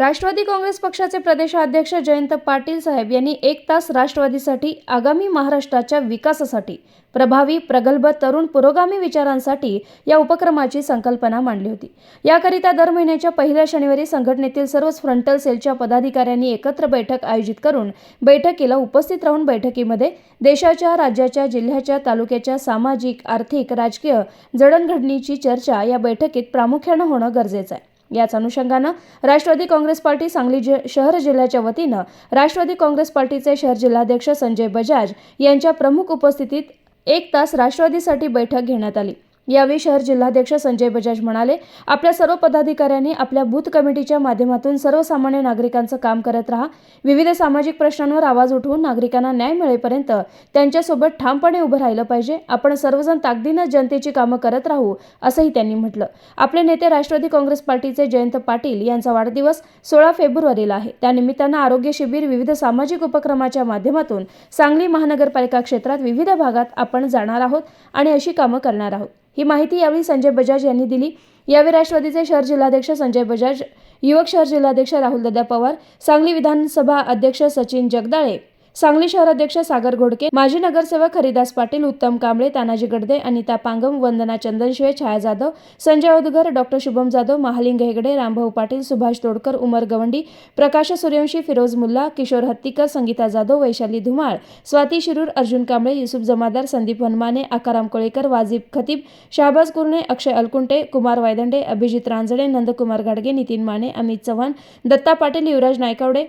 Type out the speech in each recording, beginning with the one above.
राष्ट्रवादी काँग्रेस पक्षाचे प्रदेशाध्यक्ष जयंत पाटील साहेब यांनी एक तास राष्ट्रवादीसाठी आगामी महाराष्ट्राच्या विकासासाठी प्रभावी प्रगल्भ तरुण पुरोगामी विचारांसाठी या उपक्रमाची संकल्पना मांडली होती. याकरिता दर महिन्याच्या पहिल्या शनिवारी संघटनेतील सर्वच फ्रंटल सेलच्या पदाधिकाऱ्यांनी एकत्र बैठक आयोजित करून बैठकीला उपस्थित राहून बैठकीमध्ये देशाच्या राज्याच्या जिल्ह्याच्या तालुक्याच्या सामाजिक आर्थिक राजकीय जडणघडणीची चर्चा या बैठकीत प्रामुख्यानं होणं गरजेचं आहे. याच अनुषंगानं राष्ट्रवादी काँग्रेस पार्टी सांगली जि शहर जिल्ह्याच्या वतीनं राष्ट्रवादी काँग्रेस पार्टीचे शहर जिल्हाध्यक्ष संजय बजाज यांच्या प्रमुख उपस्थितीत एक तास राष्ट्रवादीसाठी बैठक घेण्यात आली. यावेळी शहर जिल्हाध्यक्ष संजय बजाज म्हणाले आपल्या सर्व पदाधिकाऱ्यांनी आपल्या बूथ कमिटीच्या माध्यमातून सर्वसामान्य नागरिकांचं काम करत राहा. विविध सामाजिक प्रश्नांवर आवाज उठवून नागरिकांना न्याय मिळेपर्यंत त्यांच्यासोबत ठामपणे उभं राहिलं पाहिजे. आपण सर्वजण ताकदीनं जनतेची कामं करत राहू असंही त्यांनी म्हटलं. आपले नेते राष्ट्रवादी काँग्रेस पार्टीचे जयंत पाटील यांचा वाढदिवस सोळा फेब्रुवारीला आहे. त्यानिमित्तानं आरोग्य शिबिर विविध सामाजिक उपक्रमाच्या माध्यमातून सांगली महानगरपालिका क्षेत्रात विविध भागात आपण जाणार आहोत आणि अशी कामं करणार आहोत. ही माहिती यावेळी संजय बजाज यांनी दिली. यावेळी राष्ट्रवादीचे शहर जिल्हाध्यक्ष संजय बजाज युवक शहर जिल्हाध्यक्ष राहुल दादा पवार सांगली विधानसभा अध्यक्ष सचिन जगदाळे सांगली शहराध्यक्ष सागर घोडके माजी नगरसेवक हरिदास पाटील उत्तम कांबळे तानाजी गडदे अनिता पांगम वंदना चंदनशिवे छाया जाधव संजय उदगर डॉक्टर शुभम जाधव महालिंग हेगडे रामभाऊ पाटील सुभाष तोडकर उमर गवंडी प्रकाश सूर्यवंशी फिरोज मुल्ला किशोर हत्तीकर संगीता जाधव वैशाली धुमाळ स्वाती शिरूर अर्जुन कांबळे युसुफ जमादार संदीप हनमाने आकाराम कोळेकर वाजिब खतीब शहाबाज कुरणे अक्षय अलकुंटे कुमार वायदंडे अभिजित रांजणे नंदकुमार गाडगे नितीन माने अमित चव्हाण दत्ता पाटील युवराज नायकवडे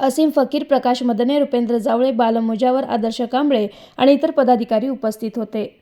असीम फकीर प्रकाश मदने रुपेंद्र जावळे बालमुजावर आदर्श कांबळे आणि इतर पदाधिकारी उपस्थित होते.